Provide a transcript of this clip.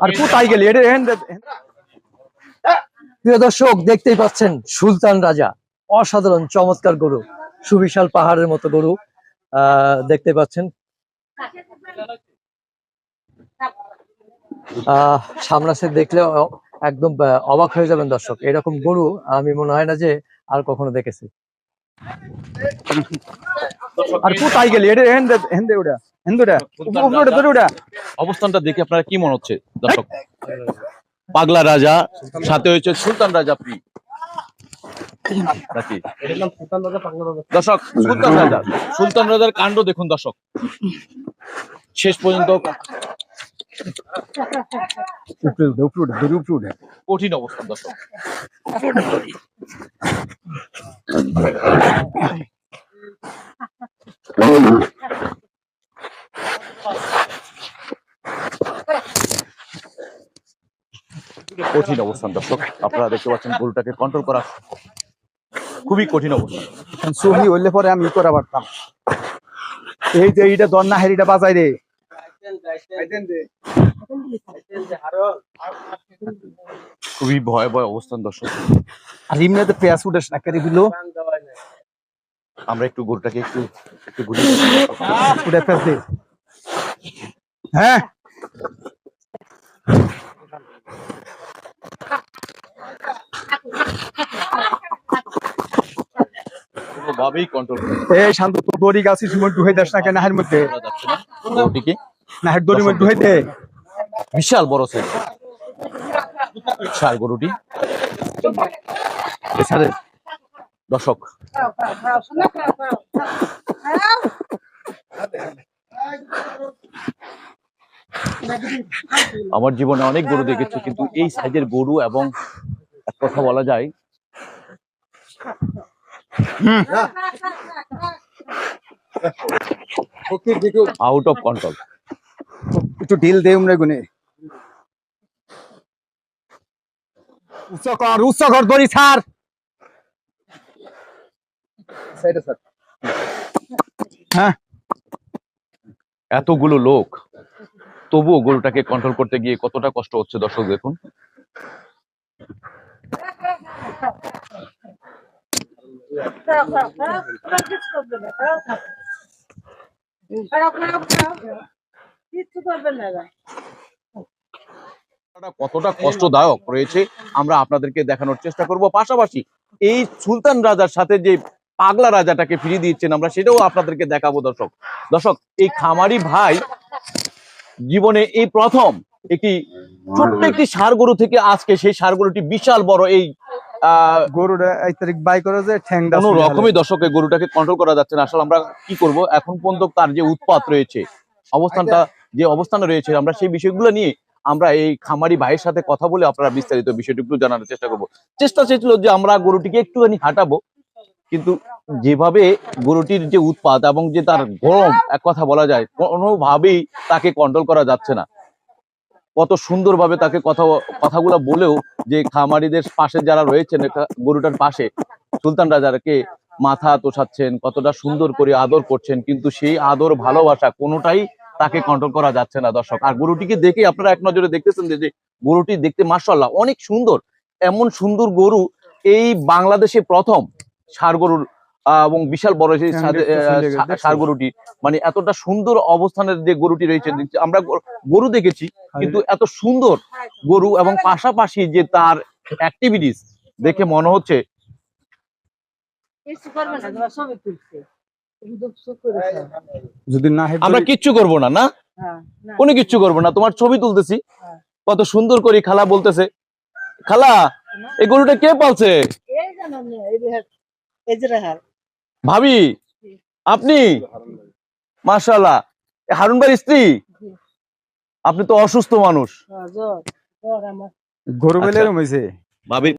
আর কোথায় গেলি? এটা প্রিয় দর্শক, দেখতেই পাচ্ছেন সুলতান রাজা। অসাধারণ, চমৎকার গরু। সুবিশাল পাহাড়ের মতো গরু। দেখতে পাচ্ছেন। সামনাসে দেখলে একদম অবাক হয়ে যাবেন দর্শক। এরকম গরু আমি মনে হয় না যে আর কখনো দেখেছি। আর কোথায় গেলি? এটা এহেন দে- দে ওটা অবস্থানটা দেখে আপনারা কি মনে হচ্ছে দর্শক? পাগলা রাজা সাথে হয়েছে সুলতান রাজা প্রি নাকি? দর্শক সুলতান রাজা সুলতান রাজার কাণ্ড দেখুন দর্শক। শেষ পর্যন্ত কঠিন অবস্থান দর্শক। কঠিন অবস্থান, দর্শক। আপনারা দেখতে পাচ্ছেন গরুটাকে কন্ট্রোল করা খুবই কঠিন অবস্থান সহি হইলে পরে আমি করা পারতাম এই যে এইটা দর না, হেরিটা বাজাই রে খুবই ভয়াবহ অবস্থান, দর্শক। আর ইমনিতে পেঁয়াজ উঠেস না, কেটে দিল। আমরা একটু গরুটাকে একটু একটু ঘুরিয়ে উঠে পেঁয়াজ হ্যাঁ। কোনোভাবেই কন্ট্রোল এই শান্ত তো দড়ি গাছি সময় ডুহাই দেস না কেন? মধ্যে। গরুটিকে নাহের দড়ির মধ্যে ডুহাই বিশাল বড় সাইজ। ষাড় গরুটি। সারে দর্শক। আমার জীবনে অনেক গরু দেখেছি কিন্তু এই সাইজের গরু এবং এক কথা বলা যায় আউট অফ কন্ট্রোল একটু ঢিল দে উমরে গুনে। উচ্চ কর উচ্চ কর দড়ি ছাড়। হ্যাঁ। এতগুলো লোক তবুও গরুটাকে কন্ট্রোল করতে গিয়ে কতটা কষ্ট হচ্ছে দর্শক দেখুন কিচ্ছু করবেন না এরা। কতটা- কষ্টদায়ক রয়েছে, আমরা আপনাদেরকে দেখানোর চেষ্টা করব। পাশাপাশি এই সুলতান রাজার সাথে যে পাগলা রাজাটাকে ফিরিয়ে দিচ্ছেন আমরা, সেটাও আপনাদেরকে দেখাবো দর্শক। দর্শক, এই খামারি ভাই জীবনে এই প্রথম একটি ছোট্ট একটি ষাড় গরু থেকে আজকে সেই ষাড় গরুটি বিশাল বড় এই গরুটা এই তারিখ বাই করে যে কোনো রকমই গরুটাকে কন্ট্রোল করা যাচ্ছে না। আসলে আমরা কি করব? এখন পর্যন্ত তার যে উৎপাত রয়েছে অবস্থানটা যে অবস্থানে রয়েছে আমরা সেই বিষয়গুলো নিয়ে আমরা এই খামারি ভাইয়ের সাথে কথা বলে আপনারা বিস্তারিত বিষয়টি একটু জানার চেষ্টা করব। চেষ্টা ছিল যে আমরা গরুটিকে একটুখানি হাঁটাবো কিন্তু যেভাবে গরুটির যে উৎপাত এবং যে তার গরম এক কথা বলা যায় কোনোভাবেই তাকে কন্ট্রোল করা যাচ্ছে না। কত সুন্দরভাবে তাকে কথা, কথাগুলো বলেও যে খামারিদের পাশে যারা রয়েছেন গরুটার পাশে, সুলতান রাজাকে মাথা তোষাচ্ছেন, কতটা সুন্দর করে আদর করছেন, কিন্তু সেই আদর, ভালোবাসা কোনোটাই তাকে কন্ট্রোল করা যাচ্ছে না, দর্শক। আর গরুটিকে দেখে আপনারা এক নজরে দেখতেছেন যে গরুটি দেখতে মার্শাল্লাহ অনেক সুন্দর। এমন সুন্দর গরু এই বাংলাদেশে প্রথম ষাড় গরুর এবং বিশাল বড় হ্যাঁ। ষা- ষাড় গরুটি মানে এতটা সুন্দর অবস্থানের যে গরুটি রয়েছে আমরা গরু- দেখেছি কিন্তু এত সুন্দর গরু এবং পাশাপাশি যে তার অ্যাক্টিভিটিস দেখে মনে হচ্ছে না। যদি না আমরা কিচ্ছু করব না না? হ্যাঁ কোনো কিচ্ছু করব না তোমার ছবি তুলতেছি। হ্যাঁ। কত সুন্দর করে খালা বলতেছে খালা এই গরুটা কে পালছে? ভাবি আপনি? মাশাল্লাহ এ হারুন ভাই স্ত্রী? আপনি তো অসুস্থ মানুষ। ঘর গরু বেলে আচ্ছা। হয়েছে ভাবি